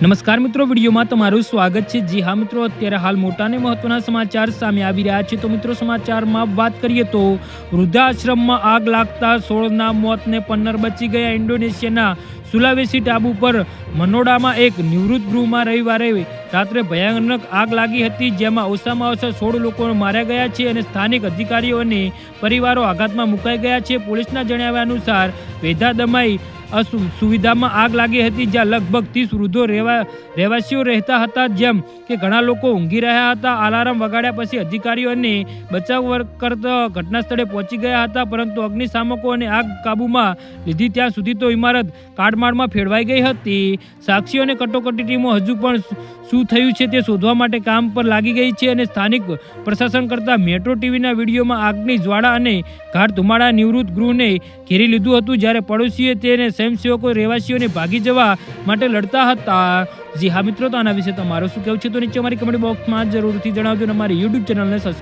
નમસ્કાર મિત્રો, વિડીયોમાં તમારું સ્વાગત છે. જી હા મિત્રો, અત્યારે હાલ મોટા અને મહત્વના સમાચાર સામે આવી રહ્યા છે. તો મિત્રો, સમાચારમાં વાત કરીએ તો વૃદ્ધાશ્રમમાં આગ લાગતા સોળના મોતને પન્નર બચી ગયા ઇન્ડોનેશિયાના સુલાવેસી ટાબુ પર મનોડામાં એક નિવૃત્ત ગૃહમાં રવિવારે રાત્રે ભયાનક આગ લાગી હતી, જેમાં ઓછામાં ઓછા સોળ લોકો માર્યા ગયા છે અને સ્થાનિક અધિકારીઓ અને પરિવારો આઘાતમાં મુકાઈ ગયા છે. પોલીસના જણાવ્યા અનુસાર વેધા દમાઈ સુવિધામાં આગ લાગી હતી, જ્યાં લગભગ ત્રીસ વૃદ્ધો રહેવા રહેવાસીઓ રહેતા હતા, જેમ કે ઘણા લોકો ઊંઘી રહ્યા હતા. અલાર્મ વગાડ્યા પછી અધિકારીઓ અને બચાવ વર્ગ તો ઘટના સ્થળે પહોંચી ગયા હતા, પરંતુ અગ્નિશામકો અને આગ કાબૂમાં લીધી. ત્યાં સુધી તો ઇમારત કાટમાળમાં ફેરવાઈ ગઈ હતી. સાક્ષીઓ અને કટોકટી ટીમો હજુ પણ શું થયું છે તે શોધવા માટે કામ પર લાગી ગઈ છે અને સ્થાનિક પ્રશાસન કરતાં મેટ્રો ટીવીના વિડીયોમાં આગની જ્વાળા અને ઘાટ ધુમાડા નિવૃત્ત ગૃહને ઘેરી લીધું હતું. જ્યારે પડોશીએ તેને સ્વયંસેવકો, રહેવાસીઓને ભાગી જવા માટે લડતા હતા. જી હા મિત્રો, તો આના વિશે તમારું શું કહેવું છે? તો નીચે અમારી કમેન્ટ બોક્સમાં જરૂરથી જણાવજો અને અમારી યુટ્યુબ ચેનલને સબસ્ક્રાઈબ